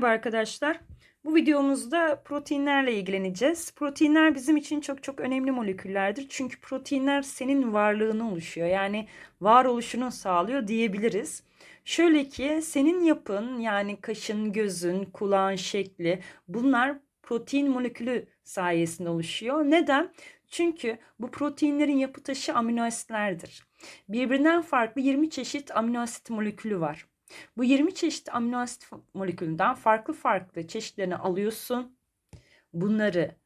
Merhaba arkadaşlar. Bu videomuzda proteinlerle ilgileneceğiz. Proteinler bizim için çok çok önemli moleküllerdir. Çünkü proteinler senin varlığını oluşuyor. Yani varoluşunu sağlıyor diyebiliriz. Şöyle ki senin yapın yani kaşın, gözün, kulağın şekli bunlar protein molekülü sayesinde oluşuyor. Neden? Çünkü bu proteinlerin yapı taşı amino asitlerdir. Birbirinden farklı 20 çeşit amino asit molekülü var. Bu 20 çeşit amino asit molekülünden farklı farklı çeşitlerini alıyorsun. Bunları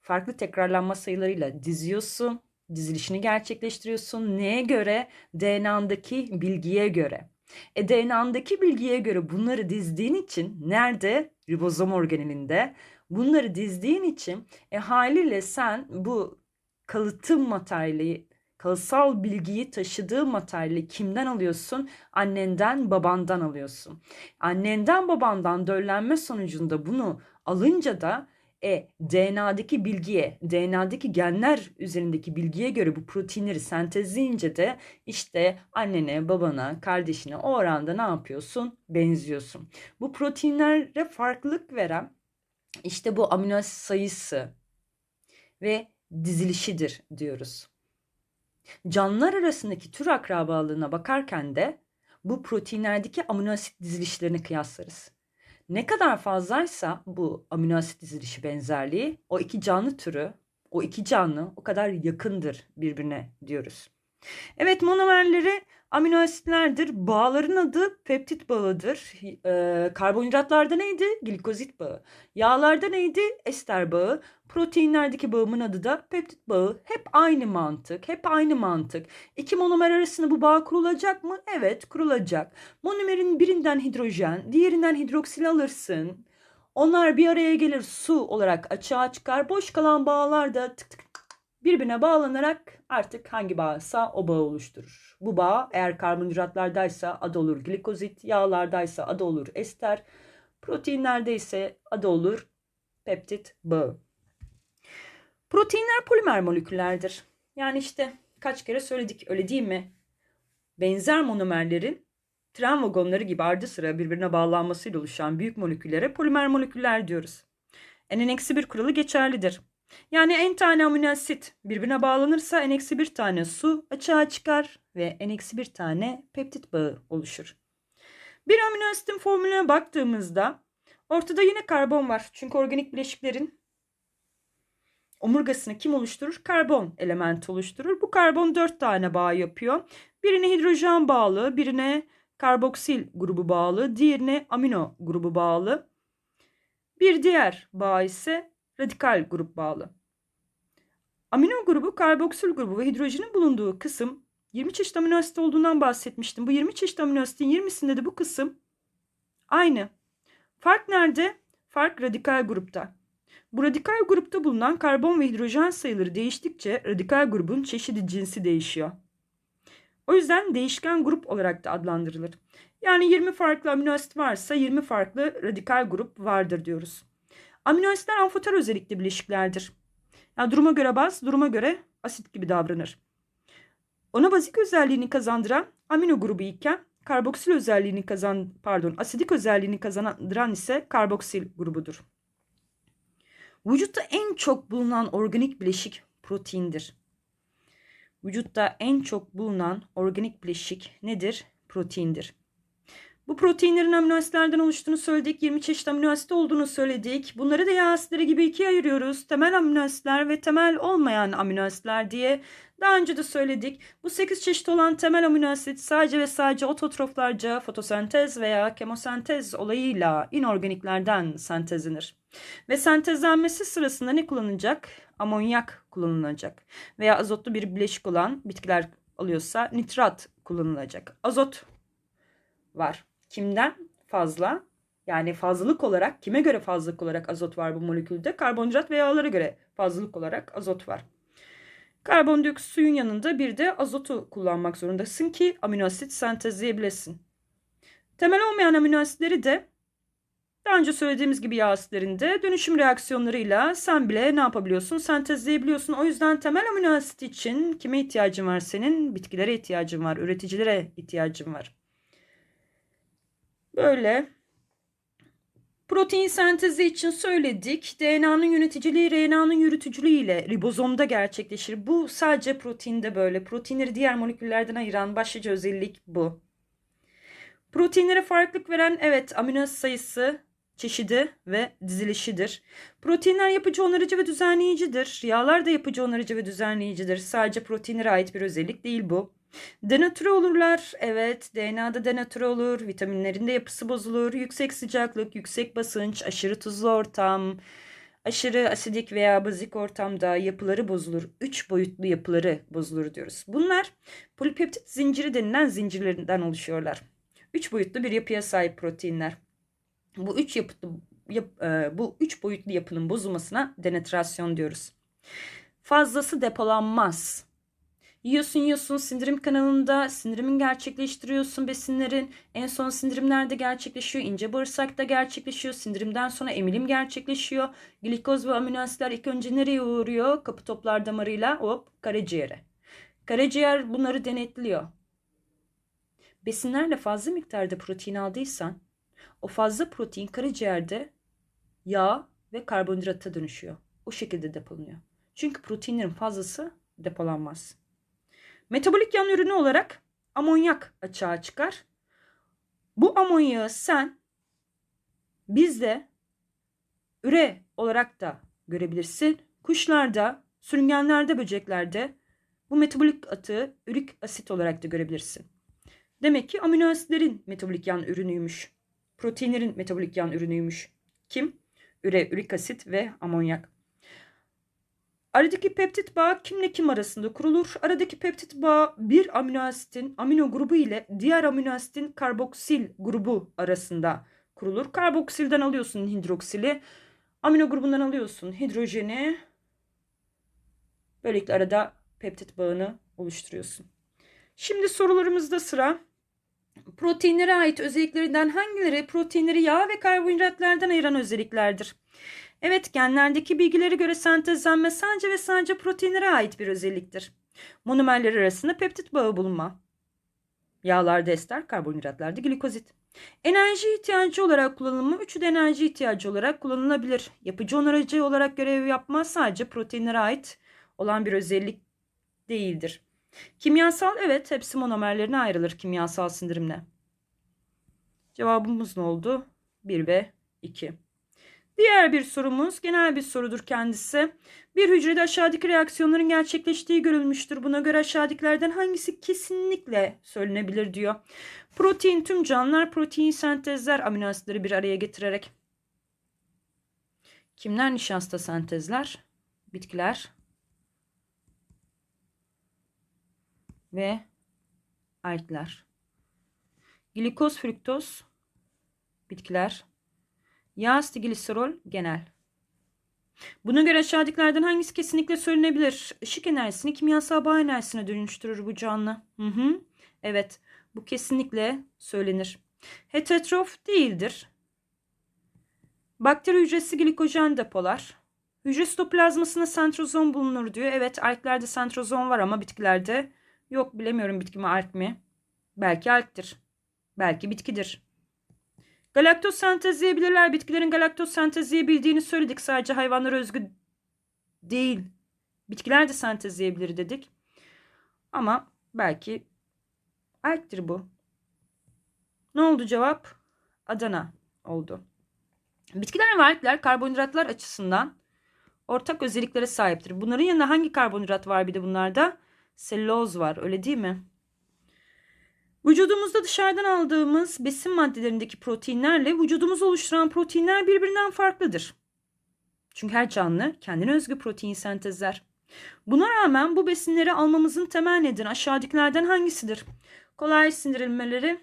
farklı tekrarlanma sayılarıyla diziyorsun. Dizilişini gerçekleştiriyorsun. Neye göre? DNA'ndaki bilgiye göre. E DNA'ndaki bilgiye göre bunları dizdiğin için nerede? Ribozom organelinde. Bunları dizdiğin için e haliyle sen bu kalıtım materyali kalıtsal bilgiyi taşıdığı materyali kimden alıyorsun? Annenden, babandan alıyorsun. Annenden, babandan döllenme sonucunda bunu alınca da e, DNA'daki bilgiye, DNA'daki genler üzerindeki bilgiye göre bu proteinleri sentezleyince de işte annene, babana, kardeşine o oranda ne yapıyorsun? Benziyorsun. Bu proteinlere farklılık veren işte bu amino sayısı ve dizilişidir diyoruz. Canlılar arasındaki tür akrabalığına bakarken de bu proteinlerdeki amino asit dizilişlerini kıyaslarız. Ne kadar fazlaysa bu amino asit dizilişi benzerliği o iki canlı türü, o iki canlı o kadar yakındır birbirine diyoruz. Evet monomerleri amino asitlerdir. Bağların adı peptit bağıdır. Ee, karbonhidratlarda neydi? Glikozit bağı. Yağlarda neydi? Ester bağı. Proteinlerdeki bağımın adı da peptit bağı. Hep aynı mantık. Hep aynı mantık. İki monomer arasında bu bağ kurulacak mı? Evet kurulacak. Monomerin birinden hidrojen, diğerinden hidroksil alırsın. Onlar bir araya gelir su olarak açığa çıkar. Boş kalan bağlar da tık tık birbirine bağlanarak artık hangi bağsa o bağı oluşturur. Bu bağ eğer karbonhidratlardaysa adı olur glikozit, yağlardaysa adı olur ester, proteinlerde ise adı olur peptit bağı. Proteinler polimer moleküllerdir. Yani işte kaç kere söyledik öyle değil mi? Benzer monomerlerin tren vagonları gibi ardı sıra birbirine bağlanmasıyla oluşan büyük moleküllere polimer moleküller diyoruz. N'in-1 kuralı geçerlidir. Yani n tane amino asit birbirine bağlanırsa n-1 tane su açığa çıkar ve n-1 tane peptit bağı oluşur. Bir amino asitin formülüne baktığımızda ortada yine karbon var. Çünkü organik bileşiklerin omurgasını kim oluşturur? Karbon elementi oluşturur. Bu karbon 4 tane bağ yapıyor. Birine hidrojen bağlı, birine karboksil grubu bağlı, diğerine amino grubu bağlı. Bir diğer bağ ise radikal grup bağlı. Amino grubu, karboksil grubu ve hidrojenin bulunduğu kısım 20 çeşit amino asit olduğundan bahsetmiştim. Bu 20 çeşit amino asitin 20'sinde de bu kısım aynı. Fark nerede? Fark radikal grupta. Bu radikal grupta bulunan karbon ve hidrojen sayıları değiştikçe radikal grubun çeşidi cinsi değişiyor. O yüzden değişken grup olarak da adlandırılır. Yani 20 farklı amino asit varsa 20 farklı radikal grup vardır diyoruz. Amino asitler amfoter özellikli bileşiklerdir. Yani duruma göre baz, duruma göre asit gibi davranır. Ona bazik özelliğini kazandıran amino grubu iken karboksil özelliğini kazan pardon asidik özelliğini kazandıran ise karboksil grubudur. Vücutta en çok bulunan organik bileşik proteindir. Vücutta en çok bulunan organik bileşik nedir? Proteindir. Bu proteinlerin amino asitlerden oluştuğunu söyledik. 20 çeşit amino asit olduğunu söyledik. Bunları da yağ asitleri gibi ikiye ayırıyoruz. Temel amino asitler ve temel olmayan amino asitler diye. Daha önce de söyledik. Bu 8 çeşit olan temel amino asit sadece ve sadece ototroflarca fotosentez veya kemosentez olayıyla inorganiklerden sentezlenir. Ve sentezlenmesi sırasında ne kullanılacak? Amonyak kullanılacak. Veya azotlu bir bileşik olan bitkiler alıyorsa nitrat kullanılacak. Azot var. Kimden fazla? Yani fazlalık olarak kime göre fazlalık olarak azot var bu molekülde? Karbonhidrat ve yağlara göre fazlalık olarak azot var. Karbondioksit suyun yanında bir de azotu kullanmak zorundasın ki amino asit sentezleyebilesin. Temel olmayan amino asitleri de daha önce söylediğimiz gibi yağ asitlerinde dönüşüm reaksiyonlarıyla sen bile ne yapabiliyorsun? Sentezleyebiliyorsun. O yüzden temel amino asit için kime ihtiyacın var senin? Bitkilere ihtiyacın var, üreticilere ihtiyacın var. Böyle Protein sentezi için söyledik. DNA'nın yöneticiliği RNA'nın yürütücülüğü ile ribozomda gerçekleşir. Bu sadece proteinde böyle. Proteinleri diğer moleküllerden ayıran başlıca özellik bu. Proteinlere farklılık veren evet amino sayısı, çeşidi ve dizilişidir. Proteinler yapıcı onarıcı ve düzenleyicidir. Yağlar da yapıcı onarıcı ve düzenleyicidir. Sadece proteinlere ait bir özellik değil bu. Denatüre olurlar. Evet, DNA'da denatüre olur. Vitaminlerin de yapısı bozulur. Yüksek sıcaklık, yüksek basınç, aşırı tuzlu ortam, aşırı asidik veya bazik ortamda yapıları bozulur. Üç boyutlu yapıları bozulur diyoruz. Bunlar polipeptit zinciri denilen zincirlerinden oluşuyorlar. Üç boyutlu bir yapıya sahip proteinler. Bu üç yapıtlı yap, e, bu üç boyutlu yapının bozulmasına denatrasyon diyoruz. Fazlası depolanmaz. Yiyorsun yiyorsun sindirim kanalında sindirimin gerçekleştiriyorsun besinlerin. En son sindirim nerede gerçekleşiyor? İnce bağırsakta gerçekleşiyor. Sindirimden sonra emilim gerçekleşiyor. Glikoz ve amino asitler ilk önce nereye uğruyor? Kapı toplar damarıyla hop karaciğere. Karaciğer bunları denetliyor. Besinlerle fazla miktarda protein aldıysan o fazla protein karaciğerde yağ ve karbonhidrata dönüşüyor. O şekilde depolanıyor. Çünkü proteinlerin fazlası depolanmaz. Metabolik yan ürünü olarak amonyak açığa çıkar. Bu amonyağı sen bizde üre olarak da görebilirsin. Kuşlarda, sürüngenlerde, böceklerde bu metabolik atığı ürik asit olarak da görebilirsin. Demek ki amino asitlerin metabolik yan ürünüymüş. Proteinlerin metabolik yan ürünüymüş. Kim? Üre, ürik asit ve amonyak. Aradaki peptit bağı kimle kim arasında kurulur? Aradaki peptit bağı bir amino asitin amino grubu ile diğer amino asitin karboksil grubu arasında kurulur. Karboksilden alıyorsun hidroksili. Amino grubundan alıyorsun hidrojeni. Böylelikle arada peptit bağını oluşturuyorsun. Şimdi sorularımızda sıra. Proteinlere ait özelliklerinden hangileri proteinleri yağ ve karbonhidratlardan ayıran özelliklerdir? Evet genlerdeki bilgilere göre sentezlenme sadece ve sadece proteinlere ait bir özelliktir. Monomerler arasında peptit bağı bulunma. Yağlarda ester, karbonhidratlarda glikozit. Enerji ihtiyacı olarak kullanılma, üçü de enerji ihtiyacı olarak kullanılabilir. Yapıcı onarıcı olarak görev yapmaz sadece proteinlere ait olan bir özellik değildir. Kimyasal evet hepsi monomerlerine ayrılır kimyasal sindirimle. Cevabımız ne oldu? 1 ve 2. Diğer bir sorumuz genel bir sorudur kendisi. Bir hücrede aşağıdaki reaksiyonların gerçekleştiği görülmüştür. Buna göre aşağıdakilerden hangisi kesinlikle söylenebilir diyor. Protein tüm canlılar protein sentezler amino asitleri bir araya getirerek. Kimler nişasta sentezler? Bitkiler. Ve algler. Glikoz, fruktoz, bitkiler. Yağ gliserol genel. Buna göre aşağıdakilerden hangisi kesinlikle söylenebilir? Işık enerjisini kimyasal bağ enerjisine dönüştürür bu canlı. Hı hı. Evet bu kesinlikle söylenir. Heterotrof değildir. Bakteri hücresi glikojen depolar. Hücre sitoplazmasında sentrozom bulunur diyor. Evet alklerde sentrozom var ama bitkilerde yok. Bilemiyorum bitki mi alk mi? Belki alktir. Belki bitkidir. Galaktoz sentezleyebilirler. Bitkilerin galaktoz sentezleyebildiğini söyledik. Sadece hayvanlara özgü değil. Bitkiler de sentezleyebilir dedik. Ama belki alktir bu. Ne oldu cevap? Adana oldu. Bitkiler ve alkler karbonhidratlar açısından ortak özelliklere sahiptir. Bunların yanında hangi karbonhidrat var bir de bunlarda? Selüloz var öyle değil mi? Vücudumuzda dışarıdan aldığımız besin maddelerindeki proteinlerle vücudumuzu oluşturan proteinler birbirinden farklıdır. Çünkü her canlı kendine özgü protein sentezler. Buna rağmen bu besinleri almamızın temel nedeni aşağıdakilerden hangisidir? Kolay sindirilmeleri,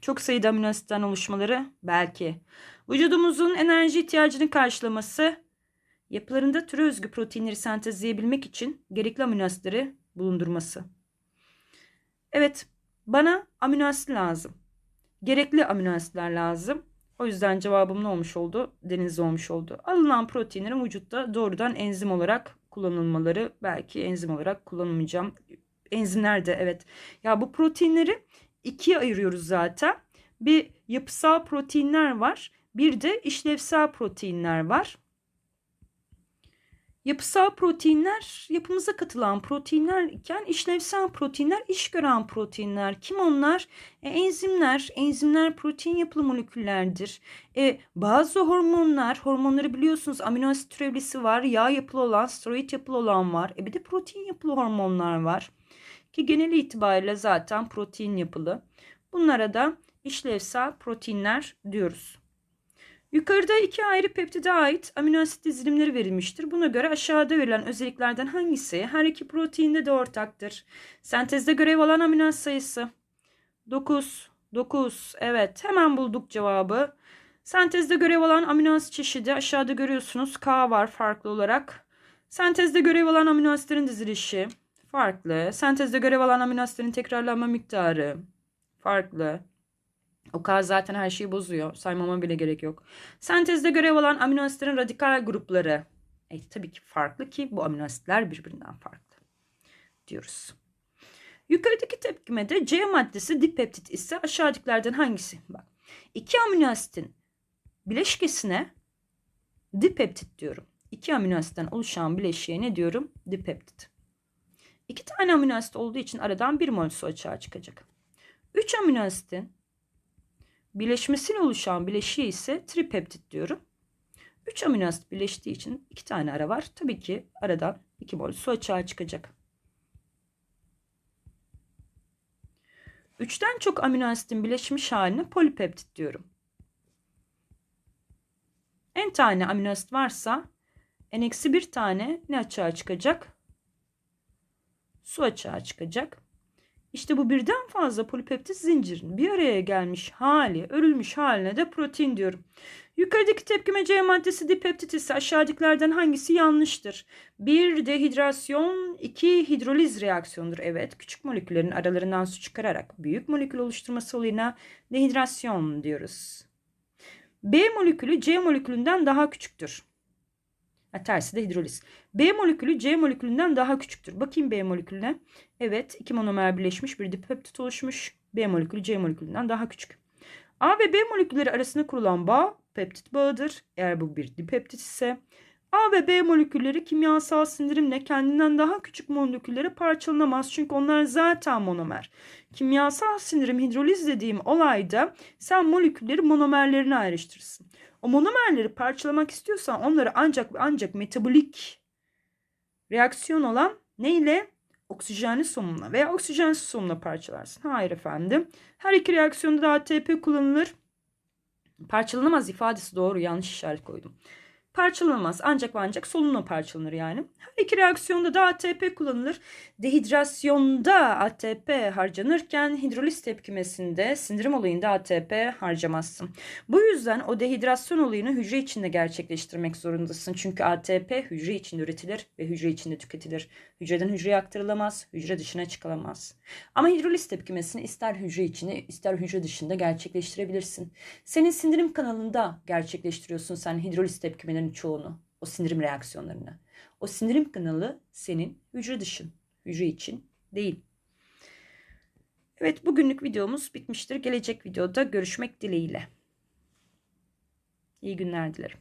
çok sayıda amino asitten oluşmaları belki. Vücudumuzun enerji ihtiyacını karşılaması, yapılarında türe özgü proteinleri sentezleyebilmek için gerekli amino asitleri bulundurması. Evet, bana amino asit lazım. Gerekli amino asitler lazım. O yüzden cevabım ne olmuş oldu? Deniz olmuş oldu. Alınan proteinlerin vücutta doğrudan enzim olarak kullanılmaları belki enzim olarak kullanılmayacağım. Enzimler de evet. Ya bu proteinleri ikiye ayırıyoruz zaten. Bir yapısal proteinler var. Bir de işlevsel proteinler var. Yapısal proteinler yapımıza katılan proteinler iken işlevsel proteinler iş gören proteinler. Kim onlar? E, enzimler. Enzimler protein yapılı moleküllerdir. E, bazı hormonlar, hormonları biliyorsunuz amino asit türevlisi var, yağ yapılı olan, steroid yapılı olan var. E, bir de protein yapılı hormonlar var. Ki genel itibariyle zaten protein yapılı. Bunlara da işlevsel proteinler diyoruz. Yukarıda iki ayrı peptide ait amino asit dizilimleri verilmiştir. Buna göre aşağıda verilen özelliklerden hangisi her iki proteinde de ortaktır? Sentezde görev alan amino asit sayısı 9. 9. Evet hemen bulduk cevabı. Sentezde görev alan amino asit çeşidi aşağıda görüyorsunuz. K var farklı olarak. Sentezde görev alan amino asitlerin dizilişi farklı. Sentezde görev alan amino asitlerin tekrarlanma miktarı farklı. O K zaten her şeyi bozuyor. Saymama bile gerek yok. Sentezde görev alan amino asitlerin radikal grupları. E, tabii ki farklı ki bu amino asitler birbirinden farklı diyoruz. Yukarıdaki tepkimede C maddesi dipeptit ise aşağıdakilerden hangisi? Bak. İki amino asitin bileşkesine dipeptit diyorum. İki amino asitten oluşan bileşiğe ne diyorum? Dipeptit. İki tane amino asit olduğu için aradan bir mol su açığa çıkacak. Üç amino asitin Bileşmesiyle oluşan bileşiği ise tripeptit diyorum. 3 amino asit birleştiği için 2 tane ara var. Tabii ki aradan 2 mol su açığa çıkacak. 3'ten çok amino asitin bileşmiş haline polipeptit diyorum. En tane amino asit varsa en eksi bir tane ne açığa çıkacak? Su açığa çıkacak. İşte bu birden fazla polipeptit zincirin bir araya gelmiş hali, örülmüş haline de protein diyorum. Yukarıdaki tepkime C maddesi dipeptit ise aşağıdakilerden hangisi yanlıştır? 1. Dehidrasyon, 2. Hidroliz reaksiyonudur. Evet, küçük moleküllerin aralarından su çıkararak büyük molekül oluşturması olayına dehidrasyon diyoruz. B molekülü C molekülünden daha küçüktür. Ha, tersi de hidroliz. B molekülü C molekülünden daha küçüktür. Bakayım B molekülüne. Evet iki monomer birleşmiş bir dipeptit oluşmuş. B molekülü C molekülünden daha küçük. A ve B molekülleri arasında kurulan bağ peptit bağıdır. Eğer bu bir dipeptit ise A ve B molekülleri kimyasal sindirimle kendinden daha küçük moleküllere parçalanamaz. Çünkü onlar zaten monomer. Kimyasal sindirim hidroliz dediğim olayda sen molekülleri monomerlerine ayrıştırırsın. O monomerleri parçalamak istiyorsan onları ancak ancak metabolik reaksiyon olan ne ile? Oksijenli somumla veya oksijensiz somumla parçalarsın. Hayır efendim. Her iki reaksiyonda da ATP kullanılır. Parçalanamaz ifadesi doğru yanlış işaret koydum parçalanamaz. Ancak ancak solunumla parçalanır yani. Her iki reaksiyonda da ATP kullanılır. Dehidrasyonda ATP harcanırken hidroliz tepkimesinde sindirim olayında ATP harcamazsın. Bu yüzden o dehidrasyon olayını hücre içinde gerçekleştirmek zorundasın. Çünkü ATP hücre içinde üretilir ve hücre içinde tüketilir. Hücreden hücreye aktarılamaz, hücre dışına çıkılamaz. Ama hidroliz tepkimesini ister hücre içinde ister hücre dışında gerçekleştirebilirsin. Senin sindirim kanalında gerçekleştiriyorsun sen hidroliz tepkimelerini çoğunu, o sindirim reaksiyonlarını. O sindirim kanalı senin hücre dışın, hücre için değil. Evet bugünlük videomuz bitmiştir. Gelecek videoda görüşmek dileğiyle. İyi günler dilerim.